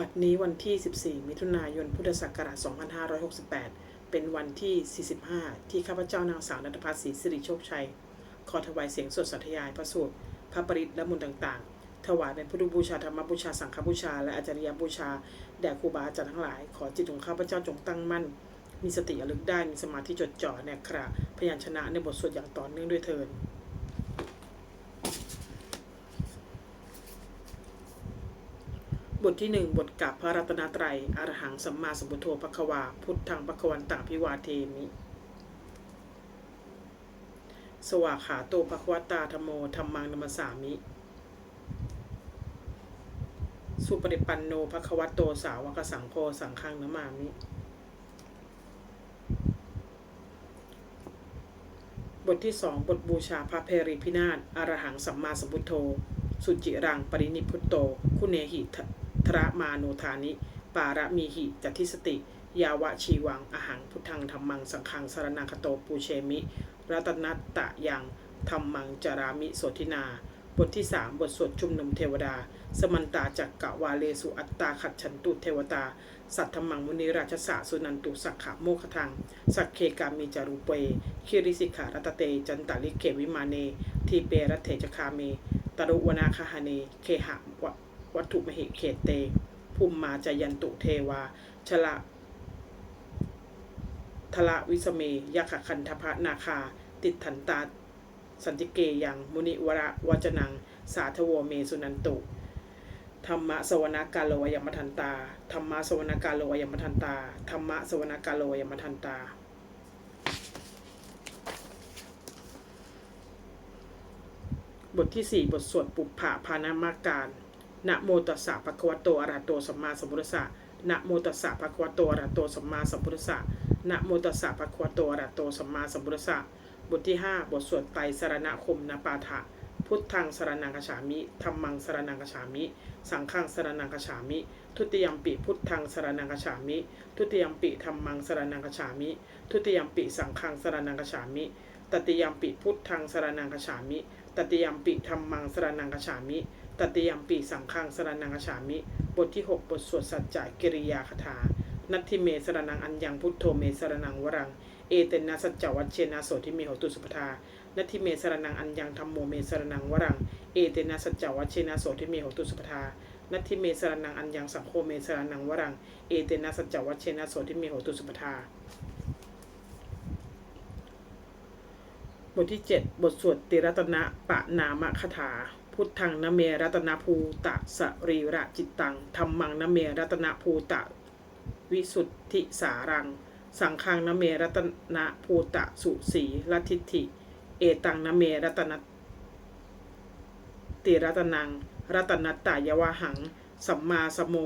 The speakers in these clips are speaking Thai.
บัดนี้วันที่ 14 มิถุนายน พุทธศักราช 2568 เป็นวันที่ 45 ที่ข้าพเจ้านางสาวนัทพัฒน์ศรีสิริโชคชัย ขอถวายเสียงสวดสัทยายพระสูตร พระปริตและมนต์ต่างๆ ถวายเป็นพุทธบูชาธรรมบูชา สังฆบูชา และอาจารยบูชา แด่ครูบาอาจารย์ทั้งหลาย ขอจิตของข้าพเจ้าจงตั้งมั่น มีสติระลึกได้ มีสมาธิจดจ่อในขณะพยัญชนะในบทสวดอย่างต่อเนื่องด้วยเทิน บทที่หนึ่งบทกับพระรัตนตรัยอรหังสัมมาสัมพุทโธภควา พุทธังภควันตังพิวาเทมิ สวากขาโตภควตาธรมโมธรรมังนมัสามิ สุปฏิปันโนภควตโตสาวกสังโฆสังฆังนมามิ บทที่สองบทบูชาพระเพริพินาศอรหังสัมมาสัมพุทโธสุจิรังปรินิพพุตโต คุเนหิ ทระมาโนธานิ ปารมีหิจัติสติ ยาวะชีวัง อหังพุทธังธรรมังสังฆังสารนังคโตปูเชมิ รัตนัตตะยังธรรมังจารามิโสทินา บทที่สามบทสวดชุมนุมเทวดา สมันตาจักกะวาเลสุอัตตาขัดฉันตุเทวตา สัทธมังมุนิราชสะสุนันตุสักขะโมคทัง สักเคกามิจารุเปคิริสิกขารัตเต จันตาลิเกวิมาเน ทีเปรัตเถจคาเมตรุวนาคหเน เคหะ วัตถุมหิเขตเตภูมิมาจายันตุเทวา ชละทละวิสเมยขคันทพะนาคา ติดถันตาสันติเกยังมุนิวระวจนัง สาธโวเมสุนันตุธรรมะสวนากาโลยมทันตาธรรมะสวนากาโลยมทันตาธรรมะสวนากาโลยมทันตา บทที่ 4 บทสวดปุพพะพานามาการ นะโมตัสสะภะคะวะโตอะระหะโตสัมมาสัมพุทธัสสะนะโมตัสสะภะคะวะโตอะระหะโตสัมมาสัมพุทธัสสะนะโมตัสสะภะคะวะโตอะระหะโตสัมมาสัมพุทธัสสะบทที่ 5 บทสวดไตรสรณคมนปาฐะพุทธังสรนังคฉามิธรรมังสรนังคฉามิ สังฆังสรนังคฉามิ ทุติยมปิพุทธังสรนังคฉามิ ทุติยมปิธรรมังสรนังคฉามิ ทุติยมปิสังฆังสรนังคฉามิ ตติยมปิพุทธังสรนังคฉามิ ตติยมปิธรรมังสรนังคฉามิ ตติยมปีสังฆังสรนังคฉามิ บทที่ 6 บทสวดสัจจะกิริยาคาถา นัตถิเมสรนังอัญญังพุทโธเมสรนังวรัง เอเตนะสัจจวัชเชนะโสทิเมหตุสุปทานัตถิเมสรนังอัญญังธรรมโมเมสรนังวรัง เอเตนะสัจจวัชเชนะโสทิเมหตุสุปทานัตถิเมสรนังอัญญังสังโฆเมสรนังวรัง เอเตนะสัจจวัชเชนะโสทิเมหตุสุปทาบทที่ 7 บทสวดติรัตนะปะนามคาถา พุทธังนเมรัตนภูตะสรีระจิตตังธรรมังนเมรัตนภูตะ วิสุทธิสารัง สังฆังนเมรัตนภูตะสุสีลัทธิฐิเอตังนเมรัตนติรัตนัง รัตนตายวะหัง สัมมาสมโม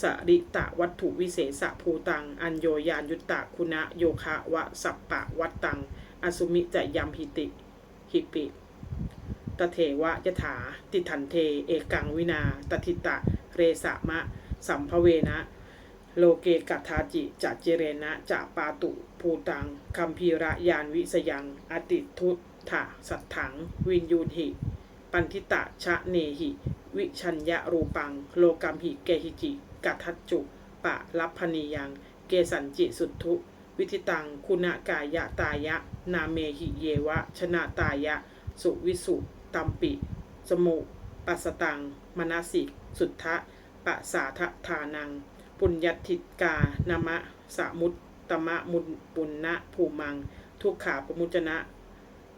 สริตะวัตถุวิเศษภูตัง อัญโยยานยุตตะคุณะโยคะวะสัปปะวัตตัง อสุมิจะยำหิติ หิปิ ตเถวะยถา ติทันเท เอกังวินา ตทิตะ เรสะมะ สัมภเวนะ โลเกกัตาจิจะเจเรนะจะปาตุภูตังคัมพีระยานวิสยังอติทุถะสัทถัง วินยูนหิ ปันทิตะชะเนหิ วิชัญญะรูปัง โลกัมหิเกหิจิกัทัจจุ ปะลัพพนียัง เกสันจิสุทุวิธิตัง คุณกายะตายะ นาเมหิเยวะ ชนะตายะ สุวิสุ ตัมปิ สมุปัสตัง มนาสิกสุทธะปะสาททานัง ปุญญทิกานามะสมุตตมะมุนปุณณะภูมัง ทุกขาปมุจนะ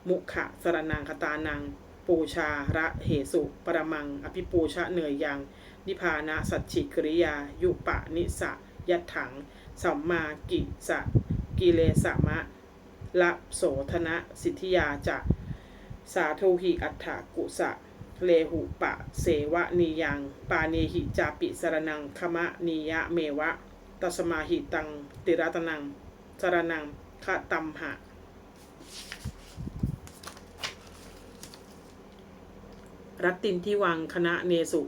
มุขะสรนังคตานัง ปูชาระเหสุปรมัง อภิปูชะเหนื่อยยัง นิพานะสัจฉิกริยา ยุปะนิสะยัตถัง สัมมากิสะกิเลสะมะละโสธนะสิทธิยาจะ สาธุหิอัฏฐกุสะ เลหุปะ เสวะนียัง ปาเนหิจาปิสรนังคมะนียะเมวะ ตัสมาหิตัง ติรัตนังสรนังคะตัมหะ รัตตินที่วังคณะเนสุ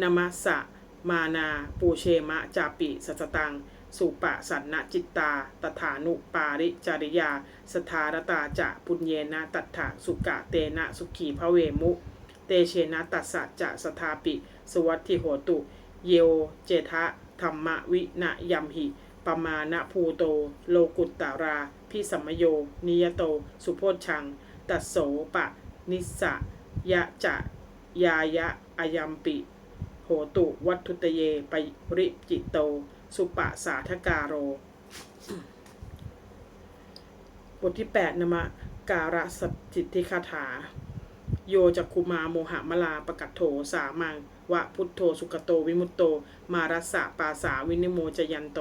นมัสสะ มานา ปูเชมะ จาปิสัสตัง สุปะสันนจิตตา ตถานุปาริจาริยาสทารตาจะปุญเยนะตัฏฐะสุกะเตนะสุขีพระเวมุ เตเชนะตัสสะจะสทาปิ สวัตถิโหตุ เยวเจทะธรรมวินะยัมหิปมาณภูโต โลกุตตาราพิสัมมโย นิยโต สุโพชชัง ตัสโสปะ นิสะยะจะ ยายะอายัมปิ โหตุ วัตถุตเย ปริจิตโต สุปะสาธการโร บทที่8นมะการะสจิติคาถา โยจักคุมาโมหะมลาปกัตโถสามังวะพุทโธสุกโตวิมุตโต มารัสสะปาสาวินิโมจยันโต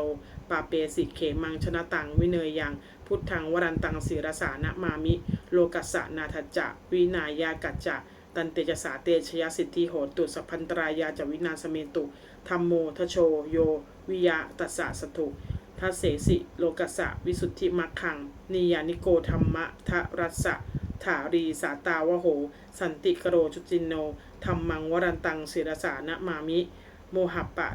ปาเปสิเขมังชนะตังวิเนยยัง พุทธังวรันตังศิรสานะมามิ โลกัสสะนาทจจะวินายากัจจะตันเตจสาเตชยสิทธิโหตุสัพพันตรายาจวินาสเมตุธรรมโมทโชโย วิยะตัสสะสตุทัสเสสิโลกัสสะวิสุทธิมัคคัง นิยานิโกธรรมะทะรัสสะถารีสาตาวโห สันติกโรจุจินโนธรรมังวรันตังศิรสานะมามิ โมหปะ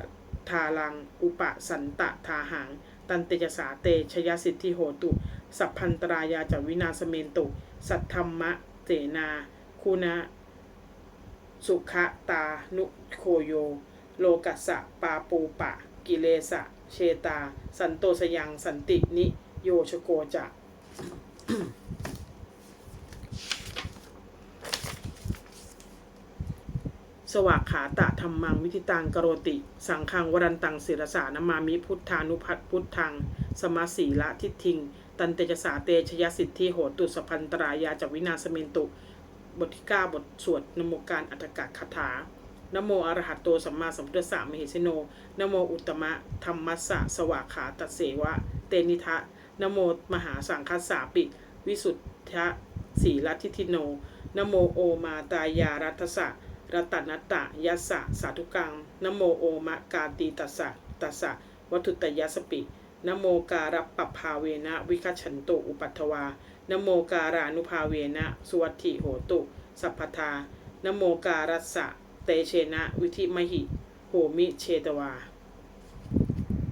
ทาลัง อุปสันตะทาหัง ตันเตจสาเตชยสิทธิโหตุ สัพพันตรายาจวินาสเมนตุ สัทธรรมะเจนา คุณะสุขะตานุโคโย โลกัสสะปาปูปะ กิเลสะเชตา สันโตสยังสันตินิโยชโกจะสวากขาตะธรรมังวิธิตังกโรติ สังคังวรันตังศิรสานามามิพุทธานุพัทพุทธัง สมาสีละทิทิง ตันเตจสาเตชยสิทธิโหตุสพันตรายาจวินาสเมนตุ บทที่ 9 บทสวดนโมการอัตกะคาถา นโมอรหัตโตสัมมาสัมพุทธัสสะมหิสิโนนโมอุตตมะธรรมัสสะสวากขาตัสเสวะ เตนิทะนโมมหาสังคัสสาปิ วิสุทธะสีลัทิทิโนนโมโอมาตายารัตสะรัตนัตตะยัสสะสาธุกังนโมโอมะกาตีตัสสะตัสสะวัตถุตยัสปินโมการัปปภาเวนะวิคัชฉันโตอุปัตวานโมการานุภาเวนะสุวัตถิโหตุ สัพพทานโมการัสสะ เตเชนะ วิธิมหิโหมิเชตวา